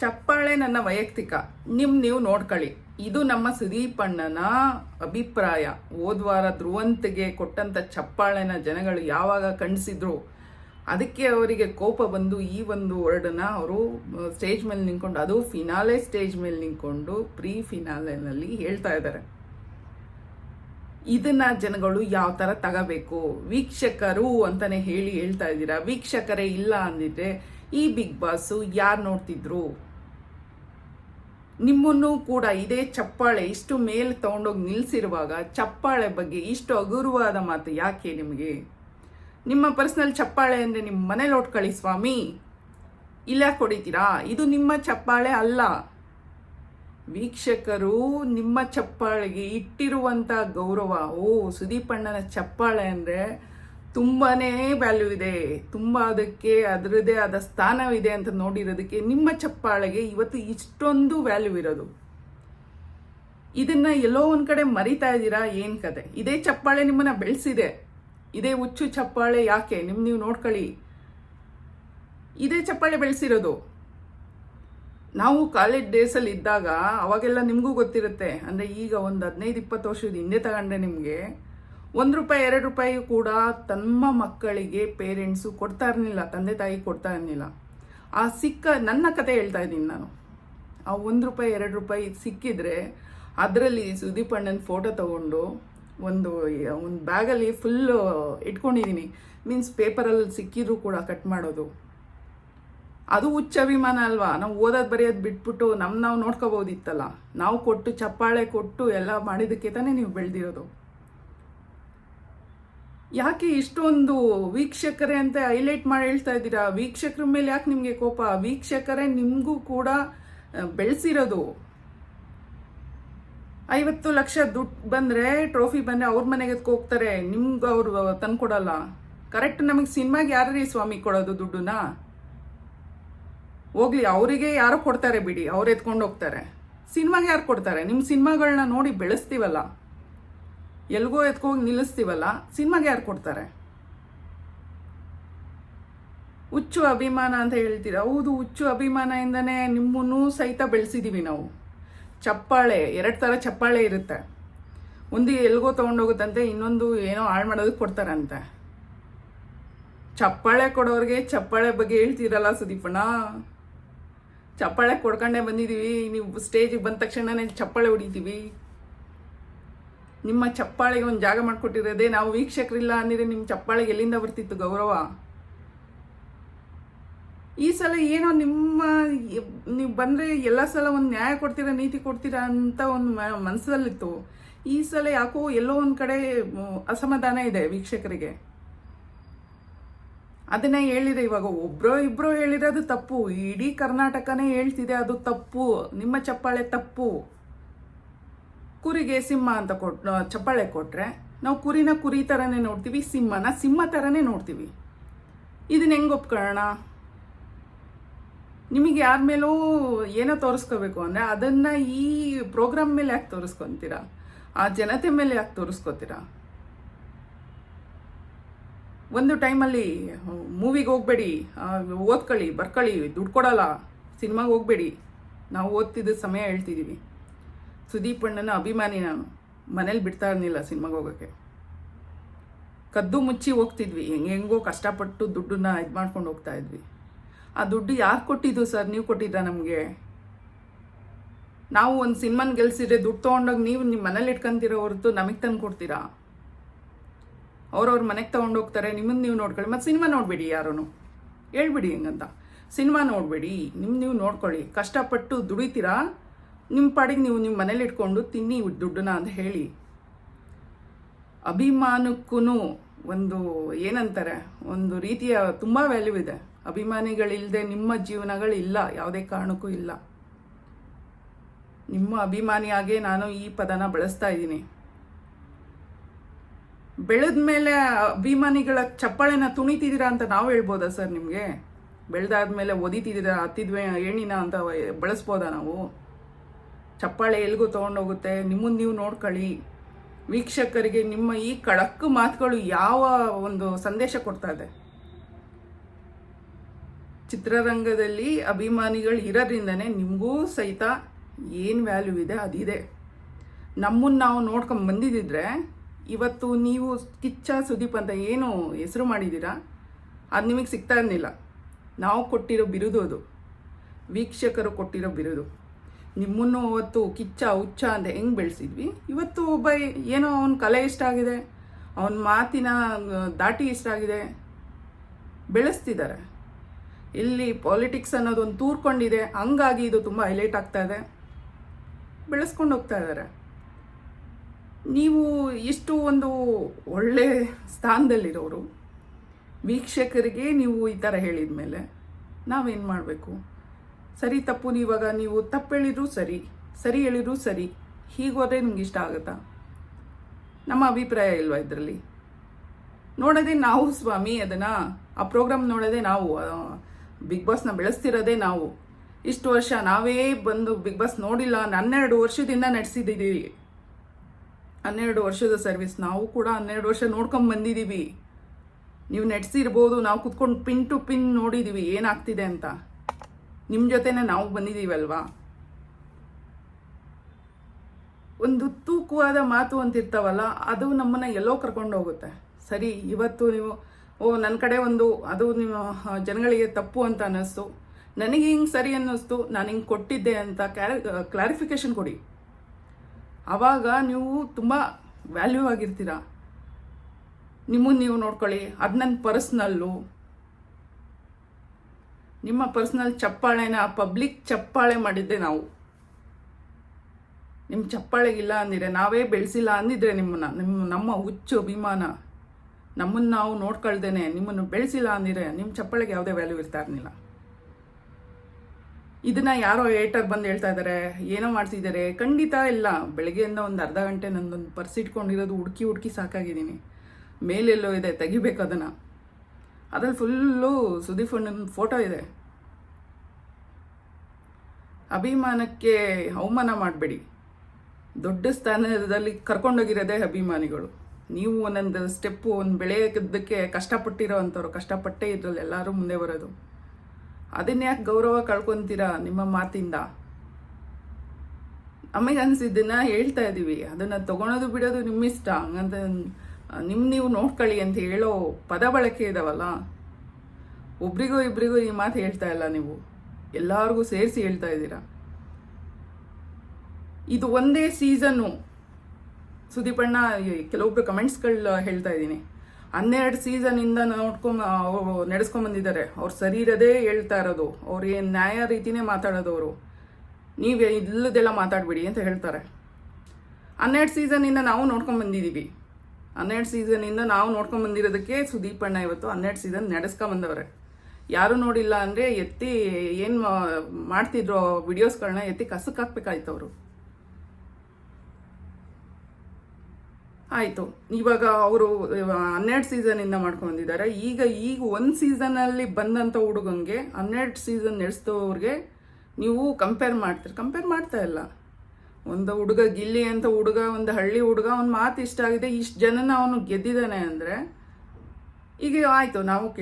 ಚಪ್ಪಾಳೆ ನನ್ನ ವೈಯಕ್ತಿಕ. ನಿಮ್ ನೀವು ನೋಡ್ಕೊಳ್ಳಿ ಇದು ನಮ್ಮ ಸುದೀಪಣ್ಣನ ಅಭಿಪ್ರಾಯ. ಹೋದ್ವಾರ ಧ್ರುವಂತಿಗೆ ಕೊಟ್ಟಂತ ಚಪ್ಪಾಳೆನ ಜನಗಳು ಯಾವಾಗ ಖಂಡಿಸಿದ್ರು? ಅದಕ್ಕೆ ಅವರಿಗೆ ಕೋಪ ಬಂದು ಈ ಒಂದು ವರ್ಡನ್ನ ಅವರು ಸ್ಟೇಜ್ ಮೇಲೆ ನಿಂತ್ಕೊಂಡು, ಅದು ಫಿನಾಲೆ ಸ್ಟೇಜ್ ಮೇಲೆ ನಿಂತ್ಕೊಂಡು ಪ್ರೀ ಫಿನಾಲೆನಲ್ಲಿ ಹೇಳ್ತಾ ಇದ್ದಾರೆ. ಇದನ್ನ ಜನಗಳು ಯಾವ ತರ ತಗೋಬೇಕು? ವೀಕ್ಷಕರು ಅಂತಾನೆ ಹೇಳಿ ಹೇಳ್ತಾ ಇದ್ದೀರಾ? ವೀಕ್ಷಕರೇ ಇಲ್ಲ ಅಂದಿದ್ರೆ ಈ ಬಿಗ್ ಬಾಸ್ ಯಾರು ನೋಡ್ತಿದ್ರು? ನಿಮ್ಮನ್ನು ಕೂಡ ಇದೇ ಚಪ್ಪಾಳೆ ಇಷ್ಟು ಮೇಲೆ ತಗೊಂಡೋಗಿ ನಿಲ್ಲಿಸಿರುವಾಗ ಚಪ್ಪಾಳೆ ಬಗ್ಗೆ ಇಷ್ಟು ಹಗುರವಾದ ಮಾತು ಯಾಕೆ ನಿಮಗೆ? ನಿಮ್ಮ ಪರ್ಸನಲ್ ಚಪ್ಪಾಳೆ ಅಂದರೆ ನಿಮ್ಮ ಮನೇಲಿ ಹೊಟ್ಕೊಳ್ಳಿ ಸ್ವಾಮಿ. ಇಲ್ಲ ಕೊಡಿತೀರಾ? ಇದು ನಿಮ್ಮ ಚಪ್ಪಾಳೆ ಅಲ್ಲ. ವೀಕ್ಷಕರು, ನಿಮ್ಮ ಚಪ್ಪಾಳೆಗೆ ಇಟ್ಟಿರುವಂಥ ಗೌರವ. ಓ ಸುದೀಪಣ್ಣನ ಚಪ್ಪಾಳೆ ಅಂದ್ರೆ ತುಂಬಾನೇ ವ್ಯಾಲ್ಯೂ ಇದೆ. ತುಂಬ ಅದಕ್ಕೆ ಅದರದೇ ಆದ ಸ್ಥಾನವಿದೆ ಅಂತ ನೋಡಿರೋದಕ್ಕೆ ನಿಮ್ಮ ಚಪ್ಪಾಳೆಗೆ ಇವತ್ತು ಇಷ್ಟೊಂದು ವ್ಯಾಲ್ಯೂ ಇರೋದು. ಇದನ್ನ ಎಲ್ಲೋ ಒಂದ್ ಕಡೆ ಮರಿತಾ ಇದ್ದೀರಾ? ಏನ್ ಕತೆ? ಇದೇ ಚಪ್ಪಾಳೆ ನಿಮ್ಮನ್ನ ಬೆಳೆಸಿದೆ. ಇದೇ ಹುಚ್ಚು ಚಪ್ಪಾಳೆ ಯಾಕೆ? ನಿಮ್ ನೀವು ನೋಡ್ಕೊಳ್ಳಿ. ಇದೇ ಚಪ್ಪಾಳೆ ಬೆಳೆಸಿರೋದು. ನಾವು ಕಾಲೇಜ್ ಡೇಸಲ್ಲಿ ಇದ್ದಾಗ ಅವಾಗೆಲ್ಲ ನಿಮಗೂ ಗೊತ್ತಿರುತ್ತೆ. ಅಂದರೆ ಈಗ ಒಂದು ಹದಿನೈದು, ಇಪ್ಪತ್ತು ವರ್ಷದ ಹಿಂದೆ ತಗೊಂಡ್ರೆ ನಿಮಗೆ. ಒಂದು ರೂಪಾಯಿ, ಎರಡು ರೂಪಾಯಿ ಕೂಡ ತಮ್ಮ ಮಕ್ಕಳಿಗೆ ಪೇರೆಂಟ್ಸು ಕೊಡ್ತಾ ಇರಲಿಲ್ಲ, ತಂದೆ ತಾಯಿ ಕೊಡ್ತಾ ಇರಲಿಲ್ಲ. ಆ ಸಿಕ್ಕ, ನನ್ನ ಕತೆ ಹೇಳ್ತಾ ಇದ್ದೀನಿ ನಾನು. ಆ ಒಂದು ರೂಪಾಯಿ, ಎರಡು ರೂಪಾಯಿ ಸಿಕ್ಕಿದ್ರೆ ಅದರಲ್ಲಿ ಸುದೀಪ್ ಅಣ್ಣನ ಫೋಟೋ ತಗೊಂಡು ಒಂದು ಒಂದು ಬ್ಯಾಗಲ್ಲಿ ಫುಲ್ಲು ಇಟ್ಕೊಂಡಿದ್ದೀನಿ ಮೀನ್ಸ್ ಪೇಪರಲ್ಲಿ ಸಿಕ್ಕಿದ್ರು ಕೂಡ ಕಟ್ ಮಾಡೋದು. ಅದು ಹುಚ್ಚ ಅಭಿಮಾನ ಅಲ್ವಾ? ನಾವು ಓದೋದು ಬರೆಯೋದು ಬಿಟ್ಬಿಟ್ಟು ನಮ್ಮ ನಾವು ನೋಡ್ಕೋಬೋದಿತ್ತಲ್ಲ. ನಾವು ಕೊಟ್ಟು, ಚಪ್ಪಾಳೆ ಕೊಟ್ಟು ಎಲ್ಲ ಮಾಡಿದ್ದಕ್ಕೆ ತಾನೇ ನೀವು ಬೆಳೆದಿರೋದು. ಯಾಕೆ ಇಷ್ಟೊಂದು ವೀಕ್ಷಕರೇ ಅಂತ ಹೈಲೈಟ್ ಮಾಡಿ ಹೇಳ್ತಾ ಇದ್ದೀರಾ? ವೀಕ್ಷಕರ ಮೇಲೆ ಯಾಕೆ ನಿಮಗೆ ಕೋಪ? ವೀಕ್ಷಕರೇ ನಿಮಗೂ ಕೂಡ ಬೆಳೆಸಿರೋದು. ಐವತ್ತು ಲಕ್ಷ ದುಡ್ಡು ಬಂದರೆ, ಟ್ರೋಫಿ ಬಂದರೆ ಅವ್ರ ಮನೆಗೆ ಹೋಗ್ತಾರೆ. ನಿಮ್ಗೆ ಅವರು ತಂದ್ಕೊಡಲ್ಲ. ಕರೆಕ್ಟ್ ನಮಗೆ ಸಿನಿಮಾಗೆ ಯಾರೀ ಸ್ವಾಮಿ ಕೊಡೋದು ದುಡ್ಡನ್ನ? ಹೋಗ್ಲಿ, ಅವರಿಗೆ ಯಾರೋ ಕೊಡ್ತಾರೆ ಬಿಡಿ. ಅವ್ರು ಎತ್ಕೊಂಡು ಹೋಗ್ತಾರೆ. ಸಿನಿಮಾಗೆ ಯಾರು ಕೊಡ್ತಾರೆ? ನಿಮ್ಮ ಸಿನಿಮಾಗಳನ್ನ ನೋಡಿ ಬೆಳೆಸ್ತೀವಲ್ಲ. ಎಲ್ಗೋ ಎತ್ಕೋಗಿ ನಿಲ್ಲಿಸ್ತೀವಲ್ಲ? ಸಿನಿಮಾಗೆ ಯಾರು ಕೊಡ್ತಾರೆ? ಹುಚ್ಚು ಅಭಿಮಾನ ಅಂತ ಹೇಳ್ತೀರ? ಹೌದು, ಹುಚ್ಚು ಅಭಿಮಾನದಿಂದನೇ ನಿಮ್ಮನ್ನು ಸಹಿತ ಬೆಳೆಸಿದೀವಿ ನಾವು. ಚಪ್ಪಾಳೆ, ಎರಡು ಥರ ಚಪ್ಪಾಳೆ ಇರುತ್ತೆ. ಒಂದು ಎಲ್ಗೋ ತೊಗೊಂಡೋಗುತ್ತಂತೆ, ಇನ್ನೊಂದು ಏನೋ ಹಾಳು ಮಾಡೋದಕ್ಕೆ ಕೊಡ್ತಾರಂತೆ. ಚಪ್ಪಾಳೆ ಕೊಡೋರಿಗೆ ಚಪ್ಪಾಳೆ ಬಗ್ಗೆ ಹೇಳ್ತೀರಲ್ಲ ಸುದೀಪಣ್ಣ? ಚಪ್ಪಾಳೆ ಕೊಡ್ಕೊಂಡೇ ಬಂದಿದ್ದೀವಿ ನೀವು ಸ್ಟೇಜಿಗೆ ಬಂದ ತಕ್ಷಣನೇ ಚಪ್ಪಾಳೆ ಹೊಡಿತೀವಿ. ನಿಮ್ಮ ಚಪ್ಪಾಳಿಗೆ ಒಂದು ಜಾಗ ಮಾಡಿಕೊಟ್ಟಿರೋದೇ ನಾವು ವೀಕ್ಷಕರಿಲ್ಲ ಅಂದರೆ ನಿಮ್ಮ ಚಪ್ಪಾಳಿಗೆ ಎಲ್ಲಿಂದ ಬರ್ತಿತ್ತು ಗೌರವ? ಈ ಸಲ ಏನೋ ನಿಮ್ಮ ನೀವು ಬಂದರೆ ಎಲ್ಲ ಸಲ ಒಂದು ನ್ಯಾಯ ಕೊಡ್ತೀರಾ, ನೀತಿ ಕೊಡ್ತೀರಾ ಅಂತ ಒಂದು ಮನಸ್ಸಲ್ಲಿತ್ತು ಈ ಸಲ ಯಾಕೋ ಎಲ್ಲೋ ಒಂದು ಕಡೆ ಅಸಮಾಧಾನ ಇದೆ ವೀಕ್ಷಕರಿಗೆ. ಅದನ್ನೇ ಹೇಳಿದೆ ಇವಾಗ ಒಬ್ಬರೋ ಇಬ್ಬರೋ ಹೇಳಿರೋದು ತಪ್ಪು. ಇಡೀ ಕರ್ನಾಟಕನೇ ಹೇಳ್ತಿದೆ ಅದು ತಪ್ಪು. ನಿಮ್ಮ ಚಪ್ಪಾಳೆ ತಪ್ಪು. ಕುರಿಗೆ ಸಿಂಹ ಅಂತ ಕೊಟ್ ಚಪ್ಪಾಳೆ ಕೊಟ್ರೆ ನಾವು ಕುರಿನ ಕುರಿ ಥರನೇ ನೋಡ್ತೀವಿ, ಸಿಂಹನ ಸಿಂಹ ಥರನೇ ನೋಡ್ತೀವಿ. ಇದನ್ನ ಹೆಂಗೆ ಒಪ್ಕೊಳ್ಳೋಣ? ನಿಮಗೆ ಯಾರ ಮೇಲೂ ಏನೋ ತೋರಿಸ್ಕೋಬೇಕು ಅಂದರೆ ಅದನ್ನು ಈ ಪ್ರೋಗ್ರಾಮ್ ಮೇಲೆ ಯಾಕೆ ತೋರಿಸ್ಕೊತೀರಾ? ಆ ಜನತೆ ಮೇಲೆ ಯಾಕೆ ತೋರಿಸ್ಕೋತೀರಾ? ಒಂದು ಟೈಮಲ್ಲಿ ಮೂವಿಗೆ ಹೋಗ್ಬೇಡಿ ಓದ್ಕೊಳ್ಳಿ, ಬರ್ಕೊಳ್ಳಿ, ದುಡ್ಡು ಕೊಡಲ್ಲ, ಸಿನಿಮಾಗೆ ಹೋಗ್ಬೇಡಿ. ನಾವು ಓದ್ತಿದ್ದ ಸಮಯ ಹೇಳ್ತಿದ್ದೀವಿ ಸುದೀಪ್ ಅಣ್ಣನ ಅಭಿಮಾನಿ ನಾನು. ಮನೇಲಿ ಬಿಡ್ತಾ ಇರಲಿಲ್ಲ ಸಿನಿಮಾಗೆ ಹೋಗೋಕ್ಕೆ ಕದ್ದು ಮುಚ್ಚಿ ಹೋಗ್ತಿದ್ವಿ. ಹೆಂಗೆ ಹೆಂಗೋ ಕಷ್ಟಪಟ್ಟು ದುಡ್ಡನ್ನ ಇದು ಮಾಡ್ಕೊಂಡು ಹೋಗ್ತಾ ಇದ್ವಿ. ಆ ದುಡ್ಡು ಯಾರು ಕೊಟ್ಟಿದ್ದು ಸರ್? ನೀವು ಕೊಟ್ಟಿದ್ದ ನಮಗೆ? ನಾವು ಒಂದು ಸಿನಿಮಾನ ಗೆಲ್ಸಿದ್ರೆ ದುಡ್ಡು ತೊಗೊಂಡೋಗಿ ನೀವು ನಿಮ್ಮ ಮನೇಲಿ ಇಟ್ಕೊಂತೀರೋ ಹೊರತು ನಮಗೆ ತಂದು ಕೊಡ್ತೀರಾ? ಅವ್ರವ್ರ ಮನೆಗೆ ತೊಗೊಂಡು ಹೋಗ್ತಾರೆ ನಿಮ್ಮನ್ನು ನೀವು ನೋಡ್ಕೊಳ್ಳಿ. ಮತ್ತು ಸಿನಿಮಾ ನೋಡಬೇಡಿ ಯಾರೂ ಹೇಳ್ಬಿಡಿ ಹೆಂಗಂತ. ಸಿನಿಮಾ ನೋಡಬೇಡಿ ನಿಮ್ಮ ನೀವು ನೋಡ್ಕೊಳ್ಳಿ. ಕಷ್ಟಪಟ್ಟು ದುಡಿತೀರಾ? ನಿಮ್ಮ ಪಾಡಿಗೆ ನೀವು ನಿಮ್ಮ ಮನೇಲಿ ಇಟ್ಕೊಂಡು ತಿನ್ನಿ ದುಡ್ಡನ್ನ ಅಂತ ಹೇಳಿ. ಅಭಿಮಾನಕ್ಕೂ ಒಂದು ಏನಂತಾರೆ, ಒಂದು ರೀತಿಯ ತುಂಬ ವ್ಯಾಲ್ಯೂ ಇದೆ. ಅಭಿಮಾನಿಗಳಿಲ್ಲದೆ ನಿಮ್ಮ ಜೀವನಗಳಿಲ್ಲ, ಯಾವುದೇ ಕಾರಣಕ್ಕೂ ಇಲ್ಲ. ನಿಮ್ಮ ಅಭಿಮಾನಿಯಾಗೆ ನಾನು ಈ ಪದನ ಬಳಸ್ತಾ ಇದ್ದೀನಿ. ಬೆಳೆದ ಮೇಲೆ ಅಭಿಮಾನಿಗಳ ಚಪ್ಪಾಳೆನ ತುಣಿತಿದ್ದೀರಾ ಅಂತ ನಾವು ಹೇಳ್ಬೋದಾ ಸರ್ ನಿಮಗೆ? ಬೆಳೆದಾದ್ಮೇಲೆ ಒದಿತಿದ್ದೀರಾ, ಹತ್ತಿದ್ವೆ ಏಣಿನ ಅಂತ ಬಳಸ್ಬೋದಾ ನಾವು? ಚಪ್ಪಾಳೆ ಎಲ್ಗೂ ತೊಗೊಂಡೋಗುತ್ತೆ ನಿಮ್ಮನ್ನು ನೀವು ನೋಡ್ಕೊಳ್ಳಿ. ವೀಕ್ಷಕರಿಗೆ ನಿಮ್ಮ ಈ ಕಳಕ್ಕು ಮಾತುಗಳು ಯಾವ ಒಂದು ಸಂದೇಶ ಕೊಡ್ತಾ ಇದೆ? ಚಿತ್ರರಂಗದಲ್ಲಿ ಅಭಿಮಾನಿಗಳು ಇರೋದ್ರಿಂದನೇ ನಿಮಗೂ ಸಹಿತ ಏನು ವ್ಯಾಲ್ಯೂ ಇದೆ ಅದಿದೆ. ನಮ್ಮನ್ನು ನಾವು ನೋಡ್ಕೊಂಡು ಬಂದಿದ್ದಿದ್ರೆ, ಇವತ್ತು ನೀವು ಕಿಚ್ಚ ಸುದೀಪ್ ಅಂತ ಏನು ಹೆಸರು ಮಾಡಿದ್ದೀರಾ? ಅದು ನಿಮಗೆ ಸಿಗ್ತಾ ಇರಲಿಲ್ಲ. ನಾವು ಕೊಟ್ಟಿರೋ ಬಿರುದು ಅದು. ವೀಕ್ಷಕರು ಕೊಟ್ಟಿರೋ ಬಿರುದು. ನಿಮ್ಮನ್ನು ಅವತ್ತು ಕಿಚ್ಚ, ಹುಚ್ಚ ಅಂತ ಹೆಂಗೆ ಬೆಳೆಸಿದ್ವಿ? ಇವತ್ತು ಒಬ್ಬ ಏನೋ ಅವನ ಕಲೆ ಇಷ್ಟ ಆಗಿದೆ. ಅವನ ಮಾತಿನ ದಾಟಿ ಇಷ್ಟ ಆಗಿದೆ. ಬೆಳೆಸ್ತಿದ್ದಾರೆ. ಇಲ್ಲಿ ಪಾಲಿಟಿಕ್ಸ್ ಅನ್ನೋದೊಂದು ತೂರ್ಕೊಂಡಿದೆ. ಹಂಗಾಗಿ ಇದು ತುಂಬ ಹೈಲೈಟ್ ಆಗ್ತಾ ಇದೆ. ಬೆಳೆಸ್ಕೊಂಡು ಹೋಗ್ತಾ ಇದ್ದಾರೆ. ನೀವು ಇಷ್ಟು ಒಂದು ಒಳ್ಳೆ ಸ್ಥಾನದಲ್ಲಿರೋರು, ವೀಕ್ಷಕರಿಗೆ ನೀವು ಈ ಥರ ಹೇಳಿದ ಮೇಲೆ ನಾವೇನು ಮಾಡಬೇಕು? ಸರಿ ತಪ್ಪು ಇವಾಗ ನೀವು ತಪ್ಪು ಹೇಳಿದ್ರು ಸರಿ ಸರಿ ಹೇಳಿದ್ರು ಸರಿ ಹೀಗೋದ್ರೆ ನಿಮ್ಗೆ ಇಷ್ಟ ಆಗುತ್ತಾ? ನಮ್ಮ ಅಭಿಪ್ರಾಯ ಇಲ್ವಾ ಇದರಲ್ಲಿ? ನೋಡೋದೇ ನಾವು ಸ್ವಾಮಿ, ಅದನ್ನು ಆ ಪ್ರೋಗ್ರಾಮ್ ನೋಡೋದೇ ನಾವು ಬಿಗ್ ಬಾಸ್ನ ಬೆಳೆಸ್ತಿರೋದೆ ನಾವು. ಇಷ್ಟು ವರ್ಷ ನಾವೇ ಬಂದು ಬಿಗ್ ಬಾಸ್ ನೋಡಿಲ್ಲ, ಹನ್ನೆರಡು ವರ್ಷದಿಂದ ನಡೆಸಿದ್ದೀವಿ ಹನ್ನೆರಡು ವರ್ಷದ ಸರ್ವಿಸ್, ನಾವು ಕೂಡ ಹನ್ನೆರಡು ವರ್ಷ ನೋಡ್ಕೊಂಡು ಬಂದಿದ್ದೀವಿ ನೀವು ನಡೆಸಿರ್ಬೋದು, ನಾವು ಕುತ್ಕೊಂಡು ಪಿನ್ ಟು ಪಿನ್ ನೋಡಿದ್ದೀವಿ ಏನಾಗ್ತಿದೆ ಅಂತ. ನಿಮ್ಮ ಜೊತೆನೆ ನಾವು ಬಂದಿದ್ದೀವಲ್ವಾ ಒಂದು ತೂಕವಾದ ಮಾತು ಅಂತಿರ್ತಾವಲ್ಲ, ಅದು ನಮ್ಮನ್ನ ಎಲ್ಲೋ ಕರ್ಕೊಂಡು ಹೋಗುತ್ತೆ. ಸರಿ, ಇವತ್ತು ನೀವು, ಓ ನನ್ನ ಕಡೆ ಒಂದು, ಅದು ನಿಮ್ಮ ಜನಗಳಿಗೆ ತಪ್ಪು ಅಂತ ಅನ್ನಿಸ್ತು. ನನಗೆ ಹಿಂಗೆ ಸರಿ ಅನ್ನಿಸ್ತು, ನಾನು ಹಿಂಗೆ ಕೊಟ್ಟಿದ್ದೆ ಅಂತ ಕ್ಲಾರಿಫಿಕೇಶನ್ ಕೊಡಿ. ಆವಾಗ ನೀವು ತುಂಬ ವ್ಯಾಲ್ಯೂ ಆಗಿರ್ತೀರ? ನಿಮ್ಮನ್ನು ನೀವು ನೋಡ್ಕೊಳ್ಳಿ, ಅದು ನನ್ನ ಪರ್ಸ್ನಲ್ಲು ನಿಮ್ಮ ಪರ್ಸ್ನಲ್ ಚಪ್ಪಾಳೆನ ಪಬ್ಲಿಕ್ ಚಪ್ಪಾಳೆ ಮಾಡಿದ್ದೆ ನಾವು. ನಿಮ್ಮ ಚಪ್ಪಾಳೆಗಿಲ್ಲ ಅಂದಿದ್ರೆ ನಾವೇ ಬೆಳೆಸಿಲ್ಲ ಅಂದಿದ್ರೆ ನಿಮ್ಮನ್ನ ನಿಮ್ಮ ನಮ್ಮ ಹುಚ್ಚು ಅಭಿಮಾನ. ನಮ್ಮನ್ನು ನಾವು ನೋಡ್ಕೊಳ್ದೇನೆ, ನಿಮ್ಮನ್ನು ಬೆಳೆಸಿಲ್ಲ ಅಂದಿದ್ರೆ ನಿಮ್ಮ ಚಪ್ಪಾಳೆಗೆ ಯಾವುದೇ ವ್ಯಾಲ್ಯೂ ಇರ್ತಾ ಇರಲಿಲ್ಲ. ಇದನ್ನ ಯಾರೋ ಏಟರ್ ಬಂದು ಹೇಳ್ತಾ ಇದ್ದಾರೆ ಏನೋ ಮಾಡ್ತಿದ್ದಾರೆ ಖಂಡಿತ ಇಲ್ಲ. ಬೆಳಗ್ಗೆಯಿಂದ ಒಂದು ಅರ್ಧ ಗಂಟೆ ನಂದೊಂದು ಪರ್ಸ್ ಇಟ್ಕೊಂಡಿರೋದು, ಹುಡುಕಿ ಹುಡುಕಿ ಸಾಕಾಗಿದ್ದೀನಿ. ಮೇಲೆಲ್ಲೋ ಇದೆ, ತೆಗಿಬೇಕು ಅದನ್ನು. ಅದ್ರಲ್ಲಿ ಫುಲ್ಲು ಸುದೀಪ್ ಅಣ್ಣನ ಫೋಟೋ ಇದೆ. ಅಭಿಮಾನಕ್ಕೆ ಅವಮಾನ ಮಾಡಬೇಡಿ. ದೊಡ್ಡ ಸ್ಥಾನದಲ್ಲಿ ಕರ್ಕೊಂಡೋಗಿರೋದೇ ಅಭಿಮಾನಿಗಳು. ನೀವು ಒಂದೊಂದು ಸ್ಟೆಪ್ಪು, ಒಂದು ಬೆಳೆಯೋದಕ್ಕೆ ಕಷ್ಟಪಟ್ಟಿರೋ ಅಂಥವ್ರು, ಕಷ್ಟಪಟ್ಟೇ ಇದ್ರಲ್ಲಿ ಎಲ್ಲರೂ ಮುಂದೆ ಬರೋದು. ಅದನ್ನ ಯಾಕೆ ಗೌರವ ಕಳ್ಕೊತೀರಾ ನಿಮ್ಮ ಮಾತಿಂದ? ನಮಗೆ ಅನಿಸಿದ್ದನ್ನ ಹೇಳ್ತಾ ಇದ್ದೀವಿ ಅದನ್ನು ತೊಗೊಳೋದು ಬಿಡೋದು ನಿಮ್ಮ ಇಷ್ಟ ಹಂಗಂತ ನಿಮ್ಮ ನೀವು ನೋಡ್ಕೊಳ್ಳಿ ಅಂತ ಹೇಳೋ ಪದ ಬಳಕೆ ಇದಾವಲ್ಲ? ಒಬ್ರಿಗೂ ಇಬ್ರಿಗೂ ಈ ಮಾತು ಹೇಳ್ತಾ ಇಲ್ಲ ನೀವು. ಎಲ್ಲರಿಗೂ ಸೇರಿಸಿ ಹೇಳ್ತಾ ಇದ್ದೀರಾ? ಇದು ಒಂದೇ ಸೀಸನ್ನು ಸುದೀಪಣ್ಣ ಕೆಲವೊಬ್ರು ಕಮೆಂಟ್ಸ್ಗಳು ಹೇಳ್ತಾ ಇದ್ದೀನಿ. ಹನ್ನೆರಡು ಸೀಸನಿಂದ ಅವರು ನಡೆಸ್ಕೊಂಬಂದಿದ್ದಾರೆ ಅವ್ರು ಸರಿ ಇರೋದೇ ಹೇಳ್ತಾ ಇರೋದು. ಅವ್ರು ಏನು ನ್ಯಾಯ ರೀತಿನೇ ಮಾತಾಡೋದು ಅವರು ನೀವೇ ಇಲ್ಲದೆಲ್ಲ ಮಾತಾಡಬೇಡಿ ಅಂತ ಹೇಳ್ತಾರೆ. ಹನ್ನೆರಡು ಸೀಸನಿಂದ ನಾವು ನೋಡ್ಕೊಂಡ್ ಬಂದಿದ್ದೀವಿ. ಹನ್ನೆರಡು ಸೀಸನಿಂದ ನಾವು ನೋಡ್ಕೊಂಡ್ ಬಂದಿರೋದಕ್ಕೆ ಸುದೀಪಣ್ಣ ಇವತ್ತು ಹನ್ನೆರಡು ಸೀಸನ್ ನಡೆಸ್ಕೊಂಬಂದವ್ರೆ ಯಾರು ನೋಡಿಲ್ಲ ಅಂದರೆ ಎತ್ತಿ ಏನು ಮಾಡ್ತಿದ್ರು ವಿಡಿಯೋಸ್ಗಳನ್ನ ಎತ್ತಿ ಕಸಕ್ಕೆ ಹಾಕ್ಬೇಕಾಯ್ತು ಅವರು. ಆಯಿತು, ಇವಾಗ ಅವರು ಹನ್ನೆರಡು ಸೀಸನಿಂದ ಮಾಡ್ಕೊಂಡಿದ್ದಾರೆ ಈಗ ಈಗ ಒಂದು ಸೀಸನಲ್ಲಿ ಬಂದಂಥ ಹುಡುಗಂಗೆ ಹನ್ನೆರಡು ಸೀಸನ್ ನಡೆಸಿದವ್ರಿಗೆ ನೀವು ಕಂಪೇರ್ ಮಾಡ್ತೀರಿ? ಕಂಪೇರ್ ಮಾಡ್ತಾ ಇಲ್ಲ. ಒಂದು ಹುಡುಗ ಗಿಲ್ಲಿ ಅಂತ ಹುಡುಗ, ಒಂದು ಹಳ್ಳಿ ಹುಡುಗ, ಅವ್ನ ಮಾತು ಇಷ್ಟ ಆಗಿದೆ, ಇಷ್ಟು ಜನನ ಅವನು ಗೆದ್ದಿದ್ದಾನೆ ಅಂದರೆ, ಈಗ ಆಯಿತು, ನಾವು